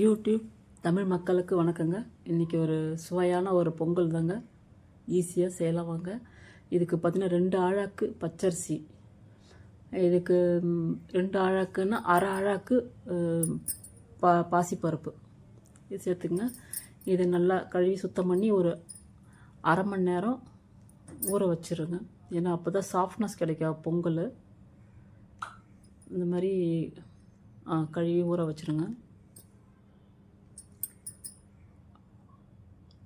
YouTube Tamil மக்களுக்கு வணக்கங்க. இன்றைக்கி ஒரு சுவையான ஒரு பொங்கல் தாங்க. ஈஸியாக செய்யலாம் வாங்க இதுக்கு பார்த்தீங்கன்னா ரெண்டு ஆழாக்கு பச்சரிசி. இதுக்கு ரெண்டு ஆழாக்குன்னா அரை ஆழாக்கு பா பாசிப்பருப்பு. இது சேர்த்துக்குங்க. இது நல்லா கழுவி சுத்தம் பண்ணி ஒரு அரை மணி நேரம் ஊற வச்சுருங்க. ஏன்னா அப்போ தான் சாஃப்ட்னஸ் கிடைக்கும் பொங்கல். இந்த மாதிரி கழுவி ஊற வச்சிருங்க.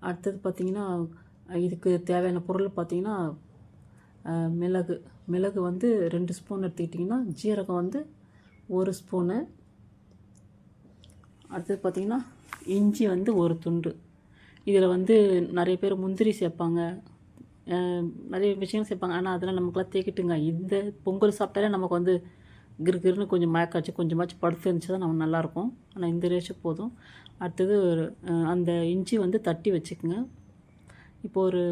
அடுத்தது பார்த்திங்கன்னா இதுக்கு தேவையான பொருள் பார்த்திங்கன்னா மிளகு. மிளகு வந்து ரெண்டு ஸ்பூன் எடுத்துக்கிட்டிங்கன்னா ஜீரகம் வந்து ஒரு ஸ்பூனு. அடுத்தது பார்த்திங்கன்னா இஞ்சி வந்து ஒரு துண்டு. இதில் வந்து நிறைய பேர் முந்திரி சேர்ப்பாங்க. நிறைய விஷயம் சேர்ப்பாங்க. ஆனால் அதெல்லாம் நமக்குலாம் தேக்கிட்டுங்க. இந்த பொங்கல் சாப்பிட்டாலே நமக்கு வந்து கிருகிருன்னு கொஞ்சம் மயக்காச்சு கொஞ்சமாச்சும் படுத்து இருந்துச்சு தான் நம்ம நல்லாயிருக்கும். ஆனால் இந்த ரேஷு போதும். அடுத்தது ஒரு, அந்த இஞ்சி வந்து தட்டி வச்சுக்கோங்க. இப்போ ஒரு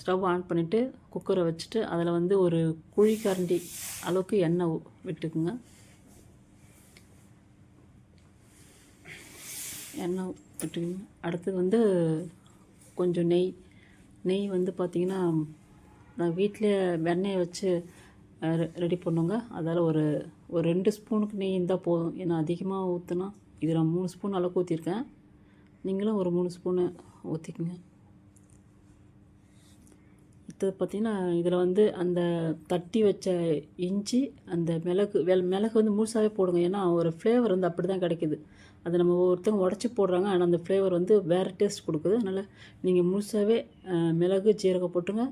ஸ்டவ் ஆன் பண்ணிவிட்டு குக்கரை வச்சுட்டு அதில் வந்து ஒரு குழிக்கரண்டி அளவுக்கு எண்ணெய் விட்டுக்குங்க. எண்ணெய் விட்டுக்குங்க. அடுத்தது வந்து கொஞ்சம் நெய். நெய் வந்து பார்த்திங்கன்னா நான் வீட்டிலே வெண்ணெயை வச்சு ரெடி பண்ணுங்க. அதால் ஒரு ஒரு ரெண்டு ஸ்பூனுக்கு நெய் இருந்தால் போதும். ஏன்னா அதிகமாக ஊற்றுனா இது நான் மூணு ஸ்பூன் அளவுக்கு ஊற்றிருக்கேன் நீங்களும் ஒரு மூணு ஸ்பூனு ஊற்றிக்குங்க அடுத்தது பார்த்திங்கன்னா இதில் வந்து அந்த தட்டி வச்ச இஞ்சி அந்த மிளகு வெ மிளகு வந்து முழுசாகவே போடுங்க. ஏன்னா ஒரு ஃப்ளேவர் வந்து அப்படி தான் கிடைக்கிது. அதை நம்ம ஒவ்வொருத்தவங்க உடச்சி போடுறாங்க. ஆனால் அந்த ஃப்ளேவர் வந்து வேறு டேஸ்ட் கொடுக்குது. அதனால் நீங்கள் முழுசாகவே மிளகு ஜீரகம் போட்டுருங்க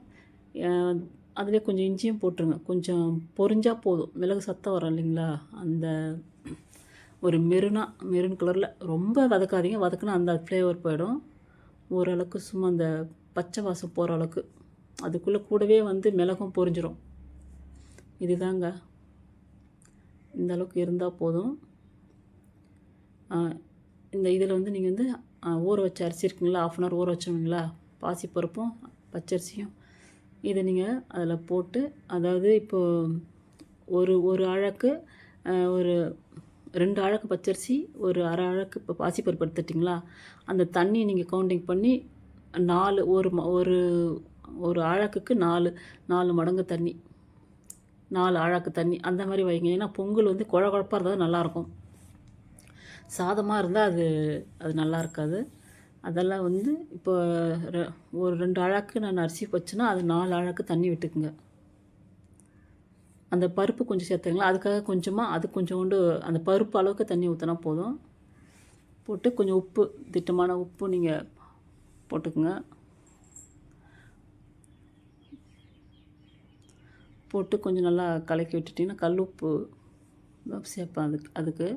அதிலே கொஞ்சம் இஞ்சியும் போட்டுருங்க. கொஞ்சம் பொறிஞ்சால் போதும். மிளகு சத்தம் வரும் இல்லைங்களா? அந்த ஒரு மெருனா மெரூன் கலரில் ரொம்ப வதக்காதீங்க. வதக்குனா அந்த ஃப்ளேவர் போயிடும். ஓரளவுக்கு சும்மா அந்த பச்சை வாசம் போகிற அளவுக்கு. அதுக்குள்ளே கூடவே வந்து மிளகும் பொரிஞ்சிடும் இதுதாங்க. இந்த அளவுக்கு இருந்தால் போதும். இந்த இதில் வந்து நீங்கள் வந்து ஊற வச்ச அரிசி இருக்குங்களா? ஆஃப் அன் ஹவர் ஊற வச்சோங்களா பாசிப்பருப்பும் பச்சரிசியும் இதை நீங்கள் அதில் போட்டு அதாவது இப்போது ஒரு ஒரு அழகு ஒரு ரெண்டு அழகு பச்சரிசி ஒரு அரை அழகு இப்போ பாசிப்பருப்பு எடுத்துட்டிங்களா? அந்த தண்ணியை நீங்கள் கவுண்டிங் பண்ணி நாலு ஒரு ம- ஒரு ஒரு அழகுக்கு நாலு நாலு மடங்கு தண்ணி. நாலு அழகு தண்ணி. அந்த மாதிரி வைங்க. ஏன்னா பொங்கல் வந்து குழ குழப்பாக இருந்தால் நல்லாயிருக்கும் சாதமாக இருந்தால் அது அது நல்லா இருக்காது. அதெல்லாம் வந்து இப்போ ரெ- ஒரு ரெண்டு அழகு நான் அரிசி வச்சேன்னா அது நாலு அழகு தண்ணி விட்டுக்குங்க. அந்த பருப்பு கொஞ்சம் சேர்த்துங்களா அதுக்காக கொஞ்சமாக அது கொஞ்சோண்டு அந்த பருப்பு அளவுக்கு தண்ணி ஊற்றினா போதும். போட்டு கொஞ்சம் உப்பு திட்டமான உப்பு நீங்கள் போட்டுக்குங்க. போட்டு கொஞ்சம் நல்லா கலக்கி விட்டுட்டிங்கன்னா கல் உப்பு சேர்ப்பேன் அதுக்கு அதுக்கு.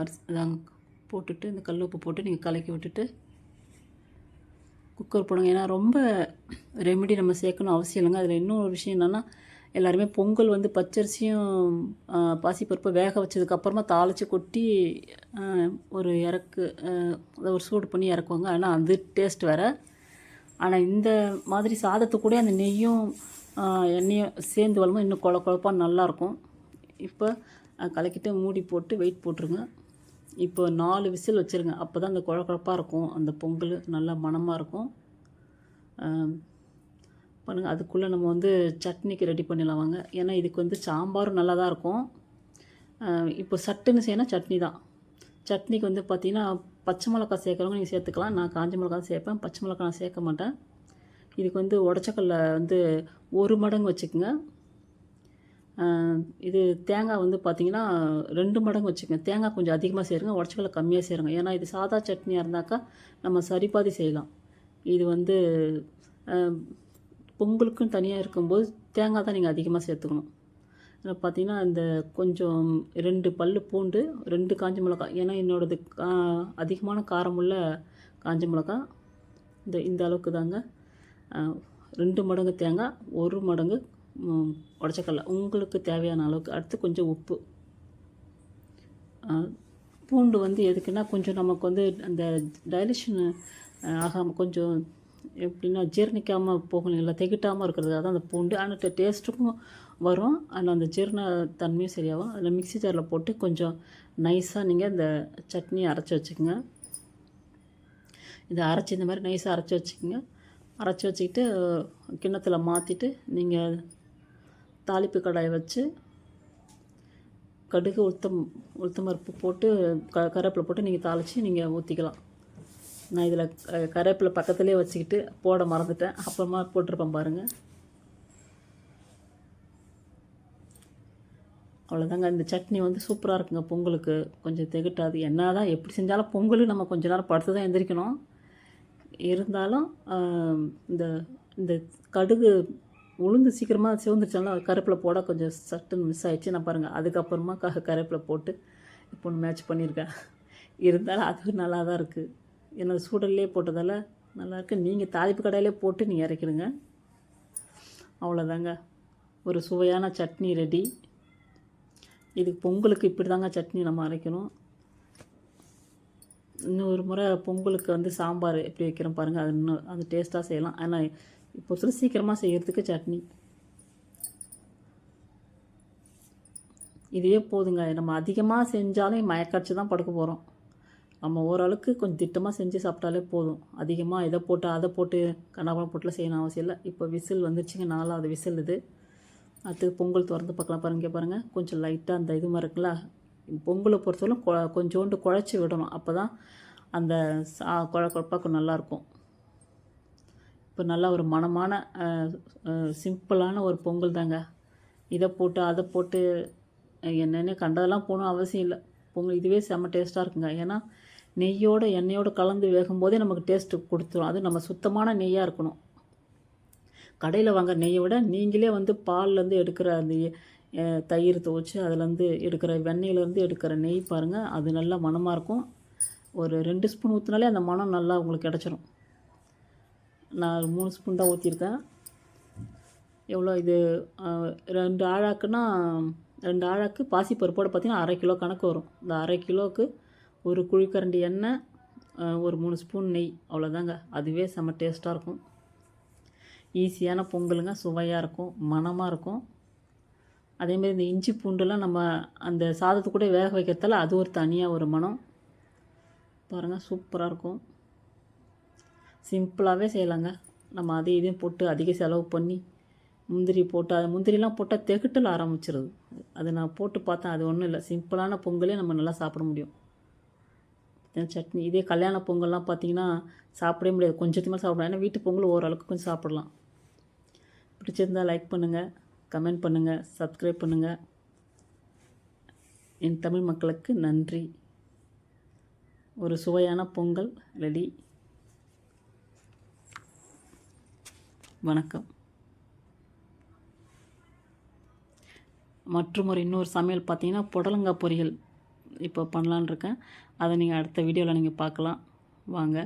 அதாங்க போட்டுட்டு இந்த கல் உப்பு போட்டு நீங்கள் கலக்கி விட்டுட்டு குக்கர் போடுங்க. ஏன்னா ரொம்ப ரெமெடி நம்ம சேர்க்கணும் அவசியம் இல்லைங்க. அதில் இன்னும் ஒரு விஷயம் என்னென்னா எல்லாருமே பொங்கல் வந்து பச்சரிசியும் பாசிப்பருப்பை பாசிப்பருப்பு வேக வச்சதுக்கப்புறமா தாளித்து கொட்டி ஒரு இறக்கு அதை ஒரு சூடு பண்ணி இறக்குவாங்க. ஆனால் அது டேஸ்ட் வேறு. ஆனால் இந்த மாதிரி சாதத்துக்கூட அந்த நெய்யும் எண்ணெயும் சேர்ந்து வரும்போது இன்னும் குழ குழப்பாக நல்லாயிருக்கும் இப்போ கலக்கிட்டு மூடி போட்டு வெயிட் போட்டுருங்க. இப்போ நாலு விசில் வச்சுருங்க. அப்போ தான் அந்த குழ குழப்பாக இருக்கும். அந்த பொங்கல் நல்லா மணமாக இருக்கும். பண்ணுங்கள் அதுக்குள்ளே நம்ம வந்து சட்னிக்கு ரெடி பண்ணிடலாம் வாங்க. ஏன்னா இதுக்கு வந்து சாம்பாரும் நல்லா தான் இருக்கும் இப்போ சட்டுன்னு செய்யணும் சட்னி தான். சட்னிக்கு வந்து பார்த்தீங்கன்னா பச்சை மிளகா சேர்க்குறவங்க நீங்கள் சேர்த்துக்கலாம். நான் காஞ்ச மிளகா தான் சேர்ப்பேன். பச்சை மிளகா நான் சேர்க்க மாட்டேன். இதுக்கு வந்து உடச்சக்கல்ல வந்து ஒரு மடங்கு வச்சுக்கோங்க. இது தேங்காய் வந்து பார்த்திங்கன்னா ரெண்டு மடங்கு வச்சுக்கோங்க. தேங்காய் கொஞ்சம் அதிகமாக சேருங்க உடச்சக்கல்ல கம்மியாக சேருங்க. ஏன்னா இது சாதா சட்னியாக இருந்தாக்கா நம்ம சரிபாதி செய்யலாம். இது வந்து பொங்கலுக்கும் தனியாக இருக்கும்போது தேங்காய் தான் நீங்கள் அதிகமாக சேர்த்துக்கணும். இதில் பார்த்தீங்கன்னா இந்த கொஞ்சம் ரெண்டு பல் பூண்டு ரெண்டு காஞ்ச மிளகாய் ஏன்னா என்னோடது கா அதிகமான காரமுள்ள காஞ்ச மிளகாய். இந்த இந்த அளவுக்கு தாங்க ரெண்டு மடங்கு தேங்காய் ஒரு மடங்கு உடச்சக்கடலை உங்களுக்கு தேவையான அளவுக்கு. அடுத்து கொஞ்சம் உப்பு. பூண்டு வந்து எதுக்குன்னா கொஞ்சம் நமக்கு வந்து அந்த டைலிஷன் ஆகாமல் கொஞ்சம் எப்படின்னா ஜீரணிக்காமல் போகணும். இல்லை திகட்டாமல் இருக்கிறது. அதான் அந்த பூண்டு. ஆனால் டேஸ்ட்டுக்கும் வரும். ஆனால் அந்த ஜீரண தன்மையும் சரியாகும். அதில் மிக்ஸி ஜாரில் போட்டு கொஞ்சம் நைஸாக நீங்கள் இந்த சட்னியை அரைச்சி வச்சுக்கோங்க. இதை அரைச்சி இந்த மாதிரி நைஸாக அரைச்சி வச்சுக்கோங்க. அரைச்சி வச்சுக்கிட்டு கிண்ணத்தில் மாற்றிட்டு நீங்கள் தாளிப்பு கடாயை வச்சு கடுகு உளுத்தம் உளுத்தம் பருப்பு போட்டு க கருவேப்பிலை போட்டு நீங்கள் தாளித்து நீங்கள் ஊற்றிக்கலாம் நான் இதில் கருவேப்பிலை பக்கத்துலேயே வச்சுக்கிட்டு போட மறந்துட்டேன். அப்புறமா போட்டிருப்பேன் பாருங்கள் அவ்வளோதாங்க இந்த சட்னி வந்து சூப்பராக இருக்குங்க பொங்கலுக்கு. கொஞ்சம் திகட்டாது. என்ன தான் எப்படி செஞ்சாலும் பொங்கல் நம்ம கொஞ்ச நேரம் படுத்து தான் எந்திரிக்கணும். இருந்தாலும் இந்த இந்த கடுகு உளுந்து சீக்கிரமாக சிவந்துருச்சாலும் கருப்பில் போட கொஞ்சம் சட்டுன்னு மிஸ் ஆகிடுச்சு நான் பாருங்கள் அதுக்கப்புறமா க கருப்பில் போட்டு இப்போ ஒன்று மேட்ச் பண்ணியிருக்கேன். இருந்தாலும் அதுவும் நல்லா தான் இருக்குது என்னோட சூடல்லே போட்டதால் நல்லாயிருக்கு நீங்கள் தாளிப்பு கடையிலே போட்டு நீங்கள் இறக்கிடுங்க. அவ்வளோதாங்க ஒரு சுவையான சட்னி ரெடி இதுக்கு பொங்கலுக்கு இப்படி தாங்க சட்னி நம்ம அரைக்கணும். இன்னொரு முறை பொங்கலுக்கு வந்து சாம்பார் எப்படி வைக்கிறோம் பாருங்கள் அது இன்னும் அது டேஸ்ட்டாக செய்யலாம். ஆனால் இப்போ சொல்ல சீக்கிரமாக செய்கிறதுக்கு சட்னி. இதுவே போதுங்க. நம்ம அதிகமாக செஞ்சாலும் மயக்காட்சி தான் படுக்க போகிறோம் நம்ம ஓரளவுக்கு கொஞ்சம் திட்டமாக செஞ்சு சாப்பிட்டாலே போதும். அதிகமாக இதை போட்டு அதை போட்டு கண்ணாபுரம் போட்டுலாம் செய்யணும் அவசியம் இல்லை. இப்போ விசில் வந்துருச்சுங்க. நாலாவது விசில் இது. அடுத்து பொங்கல் திறந்து பார்க்கலாம் பாருங்க இங்க பாருங்கள் கொஞ்சம் லைட்டாக அந்த இது மாதிரி இருக்குல்ல. பொங்கலை பொறுத்தவரைக்கும் கொ கொஞ்சோண்டு குழச்சி விடணும். அப்போ தான் அந்த சா குழ குழப்பாக்கும் நல்லாயிருக்கும் இப்போ நல்லா ஒரு மணமான சிம்பிளான ஒரு பொங்கல் தாங்க. இதை போட்டு அதை போட்டு என்னென்ன கண்டதெல்லாம் போகணும் அவசியம் இல்லை. பொங்கல் இதுவே செம்ம டேஸ்ட்டாக இருக்குங்க. ஏன்னா நெய்யோட எண்ணெயோடு கலந்து வேகும்போதே நமக்கு டேஸ்ட்டு கொடுத்துரும். அது நம்ம சுத்தமான நெய்யாக இருக்கணும். கடையில் வாங்குற நெய்யை விட நீங்களே வந்து பால்லேருந்து எடுக்கிற அந்த தயிர் துவச்சி அதுலேருந்து எடுக்கிற வெண்ணெயிலேருந்து எடுக்கிற நெய் பாருங்கள் அது நல்லா மணமாக இருக்கும். ஒரு ரெண்டு ஸ்பூன் ஊற்றினாலே அந்த மணம் நல்லா உங்களுக்கு கிடச்சிரும். நான் மூணு ஸ்பூன் தான் ஊற்றிருக்கேன் எவ்வளோ இது? ரெண்டு ஆழாக்குன்னா ரெண்டு ஆழாக்கு பாசிப்பருப்போட பார்த்தீங்கன்னா அரை கிலோ கணக்கு வரும். இந்த அரை கிலோவுக்கு ஒரு குழிக்கரண்டி எண்ணெய் ஒரு மூணு ஸ்பூன் நெய் அவ்வளோதாங்க. அதுவே செம்ம டேஸ்ட்டாக இருக்கும். ஈஸியான பொங்கலுங்க சுவையாக இருக்கும் மணமாக இருக்கும். அதேமாரி இந்த இஞ்சி பூண்டுலாம் நம்ம அந்த சாதத்து கூட வேக வைக்கிறதால அது ஒரு தனியாக ஒரு மனம். பாருங்கள் சூப்பராக இருக்கும். சிம்பிளாகவே செய்யலாங்க. நம்ம அதையும் இதையும் போட்டு அதிக செலவு பண்ணி முந்திரி போட்டு அது முந்திரிலாம் போட்டால் தெகுட்டில் ஆரம்பிச்சிருது. அது நான் போட்டு பார்த்தேன் அது ஒன்றும் இல்லை. சிம்பிளான பொங்கலே நம்ம நல்லா சாப்பிட முடியும். சட்னி இதே கல்யாண பொங்கல்லாம் பார்த்தீங்கன்னா சாப்பிடவே முடியாது. கொஞ்சத்துக்கு மேலே சாப்பிடலாம். ஏன்னா வீட்டு பொங்கல் ஓரளவுக்கு கொஞ்சம் சாப்பிடலாம். பிடிச்சிருந்தா லைக் பண்ணுங்கள் கமெண்ட் பண்ணுங்கள் சப்ஸ்கிரைப் பண்ணுங்கள் என் தமிழ் மக்களுக்கு நன்றி. ஒரு சுவையான பொங்கல் ரெடி வணக்கம். மற்றும் ஒரு இன்னொரு சமையல் பார்த்தீங்கன்னா புடலங்காய் பொரியல் இப்போ பண்ணலான்னு இருக்கேன். அதை நீங்கள் அடுத்த வீடியோவில் நீங்கள் பார்க்கலாம். வாங்க.